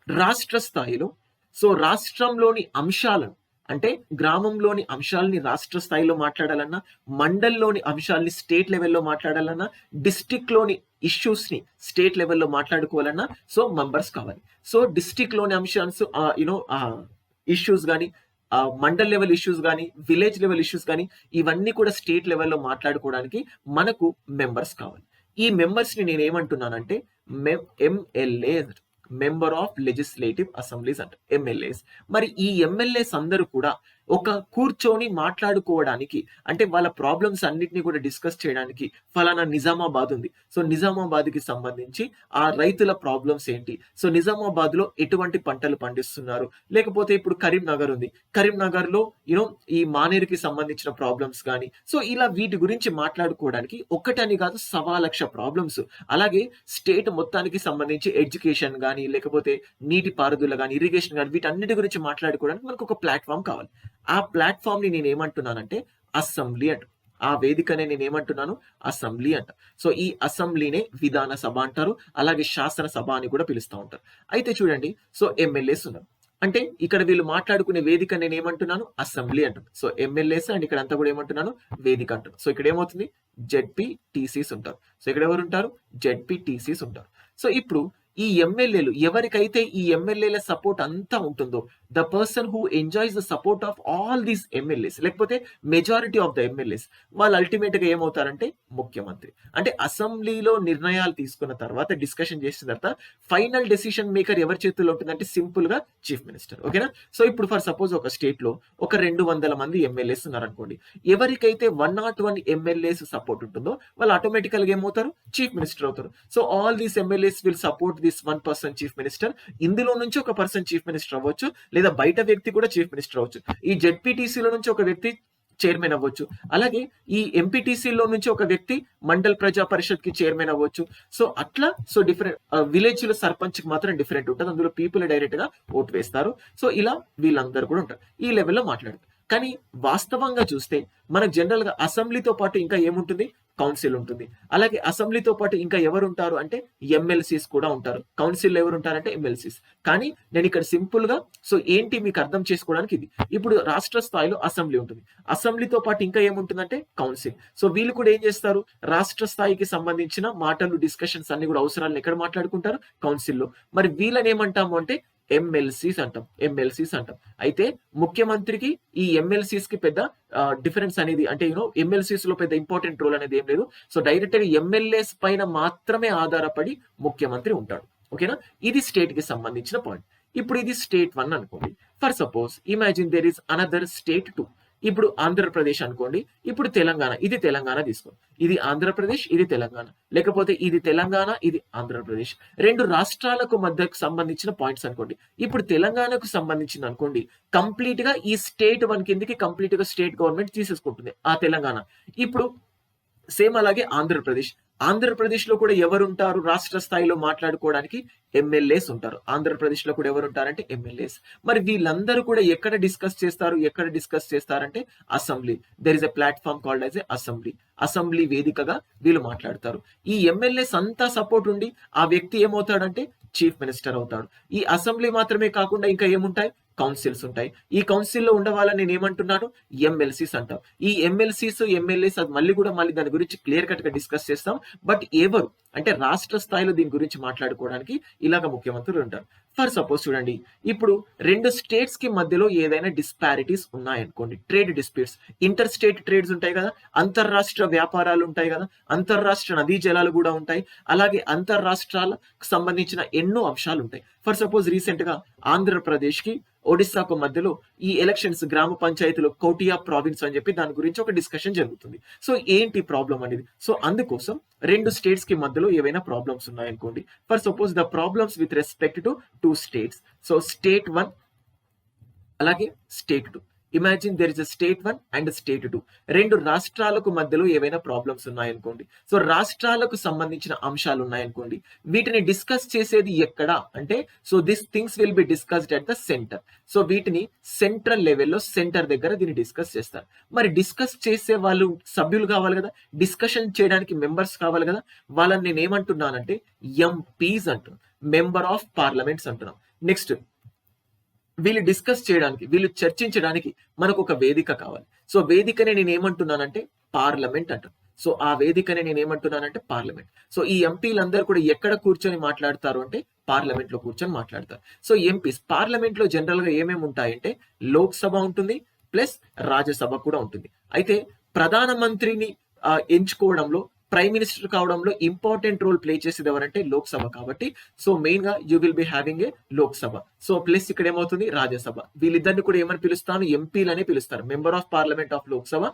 [SPEAKER 1] రాష్ట్ర స్థాయిలో సో రాష్ట్రంలోని అంశాలను అంటే గ్రామంలోని అంశాలని రాష్ట్ర స్థాయిలో మాట్లాడాలన్నా మండల్లోని అంశాలని స్టేట్ లెవెల్లో మాట్లాడాలన్నా డిస్టిక్లోని ఇష్యూస్ని స్టేట్ లెవెల్లో మాట్లాడుకోవాలన్నా సో మెంబర్స్ కావాలి. సో డిస్టిక్లోని అంశాన్స్ యునో ఇష్యూస్ కానీ మండల్ లెవెల్ ఇష్యూస్ కానీ విలేజ్ లెవెల్ ఇష్యూస్ కానీ ఇవన్నీ కూడా స్టేట్ లెవెల్లో మాట్లాడుకోవడానికి మనకు మెంబర్స్ కావాలి. ఈ మెంబర్స్ని నేను ఏమంటున్నానంటే MLA member of legislative assemblies అంట ఎమ్మెల్యేస్ మరి ఈ ఎమ్మెల్యేస్ అందరూ కూడా ఒక కూర్చొని మాట్లాడుకోవడానికి అంటే వాళ్ళ ప్రాబ్లమ్స్ అన్నిటిని కూడా డిస్కస్ చేయడానికి ఫలానా నిజామాబాద్ ఉంది. సో నిజామాబాద్కి సంబంధించి ఆ రైతుల ప్రాబ్లమ్స్ ఏంటి? సో నిజామాబాద్లో ఎటువంటి పంటలు పండిస్తున్నారు? లేకపోతే ఇప్పుడు కరీంనగర్ ఉంది. కరీంనగర్లో యూనో ఈ మానేరుకి సంబంధించిన ప్రాబ్లమ్స్ కానీ సో ఇలా వీటి గురించి మాట్లాడుకోవడానికి ఒక్కటని కాదు సవా లక్ష ప్రాబ్లమ్స్ అలాగే స్టేట్ మొత్తానికి సంబంధించి ఎడ్యుకేషన్ కానీ లేకపోతే నీటి పారుదల కానీ ఇరిగేషన్ కానీ వీటన్నిటి గురించి మాట్లాడుకోవడానికి మనకు ఒక ప్లాట్ఫామ్ కావాలి. ఆ ప్లాట్ఫామ్ని నేను ఏమంటున్నానంటే అసెంబ్లీ అంట. ఆ వేదికనే నేను ఏమంటున్నాను అసెంబ్లీ అంట. సో ఈ అసెంబ్లీనే విధాన సభ అంటారు. అలాగే శాసన సభ అని కూడా పిలుస్తూ ఉంటారు. అయితే చూడండి సో ఎమ్మెల్యేస్ ఉన్నారు. అంటే ఇక్కడ వీళ్ళు మాట్లాడుకునే వేదిక నేను ఏమంటున్నాను అసెంబ్లీ అంటాను సో ఎమ్మెల్యేస్ అండ్ ఇక్కడ అంతా కూడా ఏమంటున్నాను? వేదిక అంటాను సో ఇక్కడ ఏమవుతుంది? జెడ్పీ టీసీస్ ఉంటారు. సో ఇక్కడ ఎవరు ఉంటారు? జెడ్పీ టీసీస్ ఉంటారు. సో ఇప్పుడు ఈ ఎమ్మెల్యేలు ఎవరికైతే ఈ ఎమ్మెల్యేల సపోర్ట్ అంతా ఉంటుందో the person who enjoys the support of all these MLAs లేకపోతే మెజారిటీ ఆఫ్ ద ఎమ్మెల్యేస్ వాళ్ళు అల్టిమేట్గా ఏమవుతారంటే ముఖ్యమంత్రి. అంటే అసెంబ్లీలో నిర్ణయాలు తీసుకున్న తర్వాత డిస్కషన్ చేసిన తర్వాత ఫైనల్ డెసిషన్ మేకర్ ఎవరి చేతుల్లో ఉంటుందంటే సింపుల్గా చీఫ్ మినిస్టర్ ఓకేనా సో ఇప్పుడు ఫర్ సపోజ్ ఒక స్టేట్లో ఒక రెండు వందల మంది ఎమ్మెల్యేస్ ఉన్నారనుకోండి ఎవరికైతే one not one MLAs support ఉంటుందో వాళ్ళు ఆటోమేటికల్గా ఏమవుతారు? చీఫ్ మినిస్టర్ అవుతారు. So all these MLAs will support this one person chief minister ఇందులో నుంచి ఒక పర్సన్ చీఫ్ మినిస్టర్ అవ్వచ్చు లేదా బయట వ్యక్తి కూడా చీఫ్ మినిస్టర్ అవ్వచ్చు. ఈ జెడ్పీటీసీలో నుంచి ఒక వ్యక్తి చైర్మన్ అవ్వచ్చు. అలాగే ఈ ఎంపీటీసీలో నుంచి ఒక వ్యక్తి మండల్ ప్రజా పరిషత్కి చైర్మన్ అవ్వచ్చు. సో అట్లా సో డిఫరెంట్ విలేజ్లో సర్పంచ్కి మాత్రం డిఫరెంట్ ఉంటుంది. అందులో పీపుల్ డైరెక్ట్గా ఓటు వేస్తారు. సో ఇలా వీళ్ళందరూ కూడా ఉంటారు. ఈ లెవెల్లో మాట్లాడతారు కానీ వాస్తవంగా చూస్తే మనకు జనరల్గా అసెంబ్లీతో పాటు ఇంకా ఏముంటుంది? కౌన్సిల్ ఉంటుంది. అలాగే అసెంబ్లీతో పాటు ఇంకా ఎవరు ఉంటారు అంటే ఎమ్మెల్సీస్ కూడా ఉంటారు. కౌన్సిల్ ఎవరు ఉంటారంటే ఎమ్మెల్సీస్. కానీ నేను ఇక్కడ సింపుల్గా సో ఏంటి మీకు అర్థం చేసుకోవడానికి ఇది? ఇప్పుడు రాష్ట్ర స్థాయిలో అసెంబ్లీ ఉంటుంది. అసెంబ్లీతో పాటు ఇంకా ఏముంటుందంటే కౌన్సిల్ సో వీళ్ళు కూడా ఏం చేస్తారు? రాష్ట్ర స్థాయికి సంబంధించిన మాటలు డిస్కషన్స్ అన్ని కూడా అవసరాలను ఎక్కడ మాట్లాడుకుంటారు? కౌన్సిల్లో మరి వీళ్ళని ఏమంటాము అంటే ఎమ్మెల్సీస్ అంటాం ఎమ్మెల్సీస్ అంటాం. అయితే ముఖ్యమంత్రికి ఈ ఎమ్మెల్సీస్కి పెద్ద డిఫరెన్స్ అనేది అంటే యూనో ఎమ్మెల్సీస్లో పెద్ద ఇంపార్టెంట్ రోల్ అనేది ఏం లేదు. సో డైరెక్ట్గా ఎమ్మెల్యేస్ పైన మాత్రమే ఆధారపడి ముఖ్యమంత్రి ఉంటాడు. ఓకేనా ఇది స్టేట్కి సంబంధించిన పాయింట్ ఇప్పుడు ఇది స్టేట్ వన్ అనుకోండి. For suppose imagine there is another state two ఇప్పుడు ఆంధ్రప్రదేశ్ అనుకోండి ఇప్పుడు తెలంగాణ ఇది తెలంగాణ తీసుకోండి ఇది ఆంధ్రప్రదేశ్ ఇది తెలంగాణ. లేకపోతే ఇది తెలంగాణ ఇది ఆంధ్రప్రదేశ్. రెండు రాష్ట్రాలకు మధ్యకు సంబంధించిన పాయింట్స్ అనుకోండి. ఇప్పుడు తెలంగాణకు సంబంధించింది అనుకోండి కంప్లీట్గా ఈ స్టేట్ వన్ కిందకి కంప్లీట్గా స్టేట్ గవర్నమెంట్ తీసేసుకుంటుంది. ఆ తెలంగాణ. ఇప్పుడు సేమ్ అలాగే ఆంధ్రప్రదేశ్. ఆంధ్రప్రదేశ్లో కూడా ఎవరుంటారు రాష్ట్ర స్థాయిలో మాట్లాడుకోవడానికి ఎమ్మెల్యేస్ ఉంటారు. ఆంధ్రప్రదేశ్లో కూడా ఎవరు ఉంటారంటే ఎమ్మెల్యేస్. మరి వీళ్ళందరూ కూడా ఎక్కడ డిస్కస్ చేస్తారు ఎక్కడ డిస్కస్ చేస్తారంటే assembly. There is a platform called as a assembly. Assembly వేదికగా వీళ్ళు మాట్లాడతారు. ఈ ఎమ్మెల్యేస్ అంతా సపోర్ట్ ఉండి ఆ వ్యక్తి ఏమవుతాడంటే చీఫ్ మినిస్టర్ అవుతాడు. ఈ అసెంబ్లీ మాత్రమే కాకుండా ఇంకా ఏముంటాయి? కౌన్సిల్స్ ఉంటాయి. ఈ కౌన్సిల్లో ఉండవాలని నేను ఏమంటున్నాను? ఎమ్మెల్సీస్ అంటాం. ఈ ఎమ్మెల్సీస్ ఎమ్మెల్యేస్ అది మళ్ళీ కూడా మళ్ళీ దాని గురించి క్లియర్ కట్గా డిస్కస్ చేస్తాం. బట్ ఎవరు? అంటే రాష్ట్ర స్థాయిలో దీని గురించి మాట్లాడుకోవడానికి ఇలాగ ముఖ్యమంత్రులు ఉంటారు. ఫర్ సపోజ్ చూడండి ఇప్పుడు రెండు స్టేట్స్కి మధ్యలో ఏదైనా డిస్పారిటీస్ ఉన్నాయనుకోండి trade disputes inter state trades ఉంటాయి కదా అంతర్రాష్ట్ర వ్యాపారాలు ఉంటాయి కదా అంతర్రాష్ట్ర నదీ జలాలు కూడా ఉంటాయి. అలాగే అంతర్రాష్ట్రాలకు సంబంధించిన ఎన్నో అంశాలు ఉంటాయి. ఫర్ సపోజ్ రీసెంట్గా ఆంధ్రప్రదేశ్కి ఒడిస్సాకు మధ్యలో ఈ ఎలక్షన్స్ గ్రామ పంచాయతీలో కోటియా ప్రావిన్స్ అని చెప్పి దాని గురించి ఒక డిస్కషన్ జరుగుతుంది. సో ఏంటి ప్రాబ్లం అనేది? సో అందుకోసం రెండు స్టేట్స్కి మధ్యలో ఏవైనా ప్రాబ్లమ్స్ ఉన్నాయనుకోండి for suppose the problems with respect to two states so state one అలాగే state two imagine there is a state one and state two రెండు రాష్ట్రాలకు మధ్యలో ఏవైనా ప్రాబ్లమ్స్ ఉన్నాయనుకోండి. సో రాష్ట్రాలకు సంబంధించిన అంశాలు ఉన్నాయనుకోండి. వీటిని డిస్కస్ చేసేది ఎక్కడ? అంటే so this things will be discussed at the center so వీటిని సెంట్రల్ లెవెల్లో సెంటర్ దగ్గర దీన్ని డిస్కస్ చేస్తారు. మరి డిస్కస్ చేసే వాళ్ళు సభ్యులు కావాలి కదా? డిస్కషన్ చేయడానికి మెంబర్స్ కావాలి కదా? వాళ్ళని నేను ఏమంటున్నానంటే ఎంపీస్ అంటున్నాను మెంబర్ ఆఫ్ పార్లమెంట్స్ అంటున్నాం. నెక్స్ట్ వీళ్ళు డిస్కస్ చేయడానికి వీళ్ళు చర్చించడానికి మనకు ఒక వేదిక కావాలి. సో వేదికని నేను ఏమంటున్నానంటే పార్లమెంట్ అంటాను సో ఆ వేదికని నేను ఏమంటున్నానంటే పార్లమెంట్. సో ఈ ఎంపీలందరూ కూడా ఎక్కడ కూర్చొని మాట్లాడతారు అంటే పార్లమెంట్లో కూర్చొని మాట్లాడతారు. సో ఎంపీస్ పార్లమెంట్లో జనరల్గా ఏమేమి ఉంటాయంటే లోక్సభ ఉంటుంది ప్లస్ రాజ్యసభ కూడా ఉంటుంది. అయితే ప్రధానమంత్రిని ఎంచుకోవడంలో ప్రైమ్ మినిస్టర్ కావడంలో ఇంపార్టెంట్ రోల్ ప్లే చేసేది ఎవరంటే లోక్సభ కాబట్టి సో మెయిన్గా you will be having a Lok Sabha. So plus ఇక్కడ ఏమవుతుంది? రాజ్యసభ. వీళ్ళిద్దరిని కూడా ఏమని పిలుస్తాను? ఎంపీలని పిలుస్తారు. Member of parliament of Lok Sabha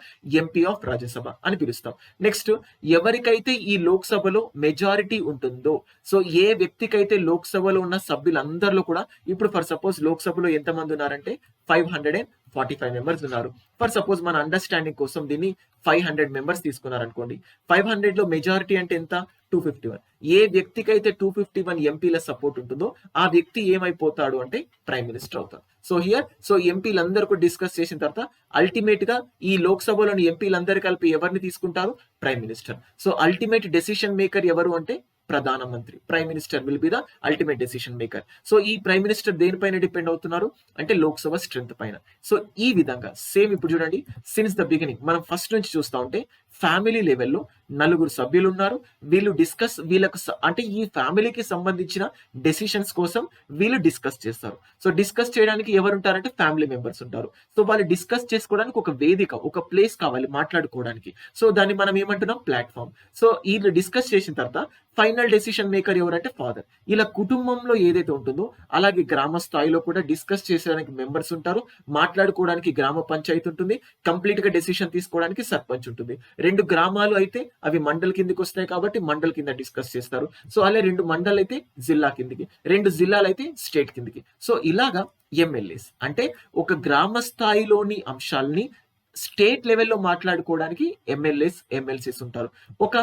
[SPEAKER 1] MP of Rajya Sabha అని పిలుస్తాం. నెక్స్ట్ ఎవరికైతే ఈ లోక్సభలో మెజారిటీ ఉంటుందో సో ఏ వ్యక్తికైతే లోక్సభలో ఉన్న సభ్యులందరిలో కూడా ఇప్పుడు ఫర్ సపోజ్ లోక్సభలో ఎంతమంది ఉన్నారంటే five hundred and forty five members ఉన్నారు. ఫర్ సపోజ్ మన అండర్స్టాండింగ్ కోసం దీన్ని ఫైవ్ హండ్రెడ్ మెంబర్స్ తీసుకున్నారు అనుకోండి ఫైవ్ హండ్రెడ్లో మెజారిటీ అంటే ఎంత? టూ ఫిఫ్టీ వన్ ఏ వ్యక్తికి అయితే టూ ఫిఫ్టీ వన్ ఎంపీల సపోర్ట్ ఉంటుందో ఆ వ్యక్తి ఏమైపోతాడు అంటే ప్రైమ్ మినిస్టర్ అవుతాడు. సో హియర్ సో ఎంపీలందరూ డిస్కస్ చేసిన తర్వాత అల్టిమేట్గా ఈ లోక్సభలోని ఎంపీలందరూ కలిపి ఎవరిని తీసుకుంటారు? Prime minister. So ultimate decision maker ఎవరు అంటే ప్రధానమంత్రి. Prime minister will be the ultimate decision maker so ఈ ప్రైమ్ మినిస్టర్ దేనిపైన డిపెండ్ అవుతున్నారు? అంటే లోక్సభ స్ట్రెంత్ పైన. సో ఈ విధంగా సేమ్ ఇప్పుడు చూడండి సిన్స్ ద బిగినింగ్ మనం ఫస్ట్ నుంచి చూస్తా ఉంటే ఫ్యామిలీ లెవెల్లో నలుగురు సభ్యులు ఉన్నారు వీళ్ళు డిస్కస్ వీళ్ళకు అంటే ఈ ఫ్యామిలీకి సంబంధించిన డెసిషన్స్ కోసం వీళ్ళు డిస్కస్ చేస్తారు. సో డిస్కస్ చేయడానికి ఎవరు ఉంటారంటే ఫ్యామిలీ మెంబర్స్ ఉంటారు. సో వాళ్ళు డిస్కస్ చేసుకోవడానికి ఒక వేదిక ఒక ప్లేస్ కావాలి మాట్లాడుకోవడానికి. సో దాన్ని మనం ఏమంటున్నాం? ప్లాట్ఫామ్. సో వీళ్ళు డిస్కస్ చేసిన తర్వాత ఫైనల్ డెసిషన్ మేకర్ ఎవరంటే ఫాదర్. ఇలా కుటుంబంలో ఏదైతే ఉంటుందో అలాగే గ్రామ స్థాయిలో కూడా డిస్కస్ చేసేదానికి మెంబర్స్ ఉంటారు. మాట్లాడుకోవడానికి గ్రామ పంచాయతీ ఉంటుంది. కంప్లీట్గా డెసిషన్ తీసుకోవడానికి సర్పంచ్ ఉంటుంది. రెండు గ్రామాలు అయితే అవి మండల్ కిందకి వస్తాయి కాబట్టి మండల్ కింద డిస్కస్ చేస్తారు. సో అలా రెండు మండల్ అయితే జిల్లా కిందికి రెండు జిల్లాలు అయితే స్టేట్ కిందికి. సో ఇలాగా ఎమ్మెల్యేస్ అంటే ఒక గ్రామ స్థాయిలోని అంశాలని స్టేట్ లెవెల్లో మాట్లాడుకోవడానికి ఎమ్మెల్యేస్ ఎమ్మెల్సీస్ ఉంటారు. ఒక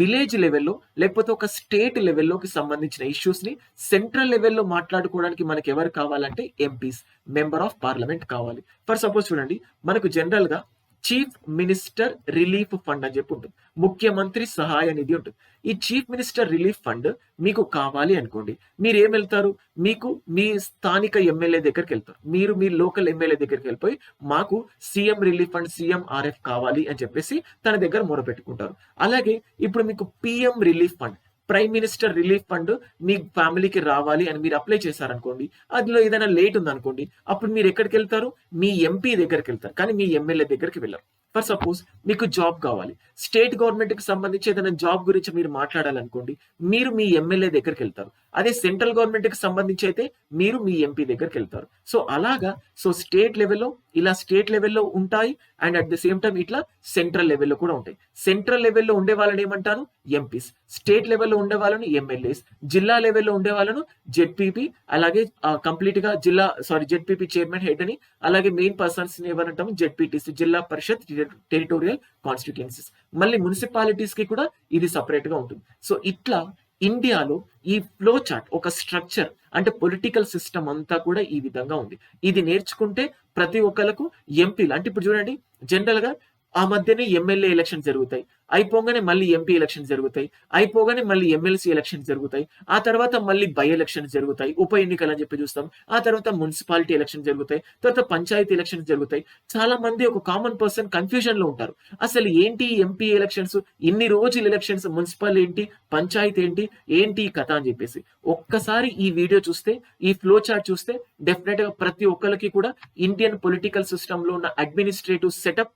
[SPEAKER 1] విలేజ్ లెవెల్లో లేకపోతే ఒక స్టేట్ లెవెల్లోకి సంబంధించిన ఇష్యూస్ని సెంట్రల్ లెవెల్లో మాట్లాడుకోవడానికి మనకి ఎవరు కావాలంటే ఎంపీస్ మెంబర్ ఆఫ్ పార్లమెంట్ కావాలి. ఫర్ సపోజ్ చూడండి మనకు జనరల్గా చీఫ్ మినిస్టర్ రిలీఫ్ ఫండ్ అని చెప్పి ఉంటుంది. ముఖ్యమంత్రి సహాయ నిధి ఉంటుంది. ఈ చీఫ్ మినిస్టర్ రిలీఫ్ ఫండ్ మీకు కావాలి అనుకోండి. మీరు ఏం వెళ్తారు? మీకు మీ స్థానిక ఎమ్మెల్యే దగ్గరికి వెళ్తారు. మీరు మీ లోకల్ ఎమ్మెల్యే దగ్గరికి వెళ్ళిపోయి మాకు CM relief fund CM RF కావాలి అని చెప్పేసి తన దగ్గర మొరపెట్టుకుంటారు. అలాగే ఇప్పుడు మీకు PM relief fund prime minister relief fund మీ ఫ్యామిలీకి రావాలి అని మీరు అప్లై చేశారనుకోండి అందులో ఏదైనా లేట్ ఉందనుకోండి అప్పుడు మీరు ఎక్కడికి వెళ్తారు? మీ ఎంపీ దగ్గరికి వెళ్తారు. కానీ మీ ఎమ్మెల్యే దగ్గరికి వెళ్ళరు. ఫర్ సపోజ్ మీకు జాబ్ కావాలి. స్టేట్ గవర్నమెంట్కి సంబంధించి ఏదైనా జాబ్ గురించి మీరు మాట్లాడాలనుకోండి మీరు మీ ఎమ్మెల్యే దగ్గరికి వెళ్తారు. అదే సెంట్రల్ గవర్నమెంట్కి సంబంధించి అయితే మీరు మీ ఎంపీ దగ్గరికి వెళ్తారు. సో అలాగా సో స్టేట్ లెవెల్లో ఇలా స్టేట్ లెవెల్లో ఉంటాయి and at the same time ఇట్లా సెంట్రల్ లెవెల్లో కూడా ఉంటాయి. సెంట్రల్ లెవెల్లో ఉండే వాళ్ళని ఏమంటారు? ఎంపీస్. స్టేట్ లెవెల్లో ఉండే వాళ్ళను ఎమ్మెల్యేస్. జిల్లా లెవెల్లో ఉండే వాళ్ళను జెడ్పీపీ అలాగే కంప్లీట్గా జిల్లా సారీ జెడ్పీపీ చైర్మన్ హెడ్ అని అలాగే మెయిన్ పర్సన్స్ ఏమనంటాము ఏమంటాము? ZPTC Zilla Parishad territorial constituencies. మళ్ళీ మున్సిపాలిటీస్కి కూడా ఇది సపరేట్గా ఉంటుంది. సో ఇట్లా ఇండియాలో ఈ ఫ్లో చార్ట్ ఒక స్ట్రక్చర్ అంటే పొలిటికల్ సిస్టమ్ అంతా కూడా ఈ విధంగా ఉంది. ఇది నేర్చుకుంటే ప్రతి ఒక్కరికి ఎంపీలు. అంటే ఇప్పుడు చూడండి జనరల్గా ఆ మధ్యనే ఎమ్మెల్యే ఎలక్షన్ జరుగుతాయి. అయిపోగానే మళ్ళీ ఎంపీ ఎలక్షన్ జరుగుతాయి. అయిపోగానే మళ్ళీ ఎమ్మెల్సీ ఎలక్షన్ జరుగుతాయి. ఆ తర్వాత మళ్ళీ బై ఎలక్షన్ జరుగుతాయి. ఉప ఎన్నికలు అని చెప్పి చూస్తాం. ఆ తర్వాత మున్సిపాలిటీ ఎలక్షన్ జరుగుతాయి. తర్వాత పంచాయతీ ఎలక్షన్ జరుగుతాయి. చాలా మంది ఒక కామన్ పర్సన్ కన్ఫ్యూజన్లో ఉంటారు. అసలు ఏంటి ఎంపీ ఎలక్షన్స్? ఇన్ని రోజులు ఎలక్షన్స్? మున్సిపల్ ఏంటి? పంచాయతీ ఏంటి? ఏంటి కథ అని చెప్పేసి. ఒక్కసారి ఈ వీడియో చూస్తే ఈ ఫ్లో చార్ట్ చూస్తే డెఫినెట్గా ప్రతి ఒక్కరికి కూడా ఇండియన్ పొలిటికల్ సిస్టమ్లో ఉన్న అడ్మినిస్ట్రేటివ్ సెటప్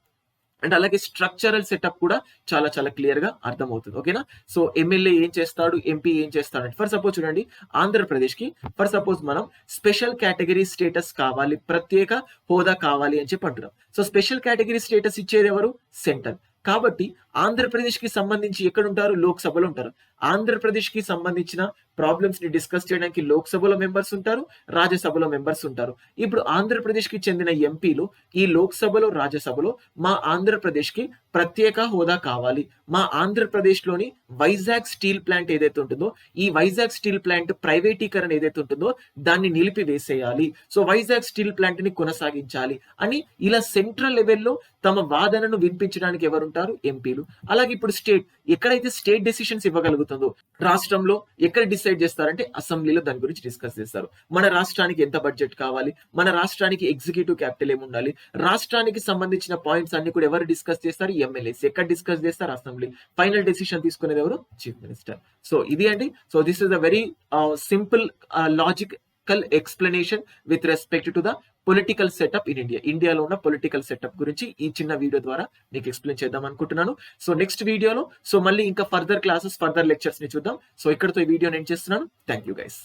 [SPEAKER 1] అండ్ అలాగే స్ట్రక్చరల్ సెటప్ కూడా చాలా చాలా క్లియర్గా అర్థమవుతుంది. ఓకేనా సో ఎమ్మెల్యే ఏం చేస్తాడు? ఎంపీ ఏం చేస్తాడు? అంటే ఫర్ సపోజ్ చూడండి ఆంధ్రప్రదేశ్కి ఫర్ సపోజ్ మనం స్పెషల్ కేటగిరీ స్టేటస్ కావాలి ప్రత్యేక హోదా కావాలి అని చెప్పి అంటున్నాం. సో స్పెషల్ కేటగిరీ స్టేటస్ ఇచ్చేది ఎవరు? సెంటర్ కాబట్టి ఆంధ్రప్రదేశ్కి సంబంధించి ఎక్కడ ఉంటారు? లోక్సభలో ఉంటారు. ఆంధ్రప్రదేశ్కి సంబంధించిన ప్రాబ్లమ్స్ని డిస్కస్ చేయడానికి లోక్సభలో మెంబర్స్ ఉంటారు రాజ్యసభలో మెంబర్స్ ఉంటారు. ఇప్పుడు ఆంధ్రప్రదేశ్కి చెందిన ఎంపీలు ఈ లోక్సభలో రాజ్యసభలో మా ఆంధ్రప్రదేశ్కి ప్రత్యేక హోదా కావాలి. మా ఆంధ్రప్రదేశ్లోని వైజాగ్ స్టీల్ ప్లాంట్ ఏదైతే ఉంటుందో ఈ వైజాగ్ స్టీల్ ప్లాంట్ ప్రైవేటీకరణ ఏదైతే ఉంటుందో దాన్ని నిలిపివేసేయాలి. సో వైజాగ్ స్టీల్ ప్లాంట్ని కొనసాగించాలి అని ఇలా సెంట్రల్ లెవెల్లో తమ వాదనను వినిపించడానికి ఎవరుంటారు? ఎంపీలు. అలాగే ఇప్పుడు స్టేట్ ఎక్కడైతే స్టేట్ డెసిషన్స్ ఇవ్వగలుగుతుందో రాష్ట్రంలో ఎక్కడ డిసైడ్ చేస్తారంటే అసెంబ్లీలో దాని గురించి డిస్కస్ చేస్తారు. మన రాష్ట్రానికి ఎంత బడ్జెట్ కావాలి? మన రాష్ట్రానికి ఎగ్జిక్యూటివ్ క్యాపిటల్ ఏమి ఉండాలి? రాష్ట్రానికి సంబంధించిన పాయింట్స్ అన్ని కూడా ఎవరు డిస్కస్ చేస్తారు? ఎమ్మెల్యేస్. ఎక్కడ డిస్కస్ చేస్తారు? అసెంబ్లీ. ఫైనల్ డెసిషన్ తీసుకునేది ఎవరు? Chief minister. సో ఇది అండి. So this is a very simple logical explanation with respect to the political setup in India ఇండియాలో ఉన్న పొలిటికల్ సెటప్ గురించి ఈ చిన్న వీడియో ద్వారా మీకు ఎక్స్ప్లెయిన్ చేద్దాం అనుకుంటున్నాను. సో నెక్స్ట్ వీడియోలో సో మళ్ళీ ఇంకా ఫర్దర్ క్లాసెస్ ఫర్దర్ లెక్చర్స్ని చూద్దాం. సో ఇక్కడతో ఈ వీడియో నేను చేస్తున్నాను. Thank you guys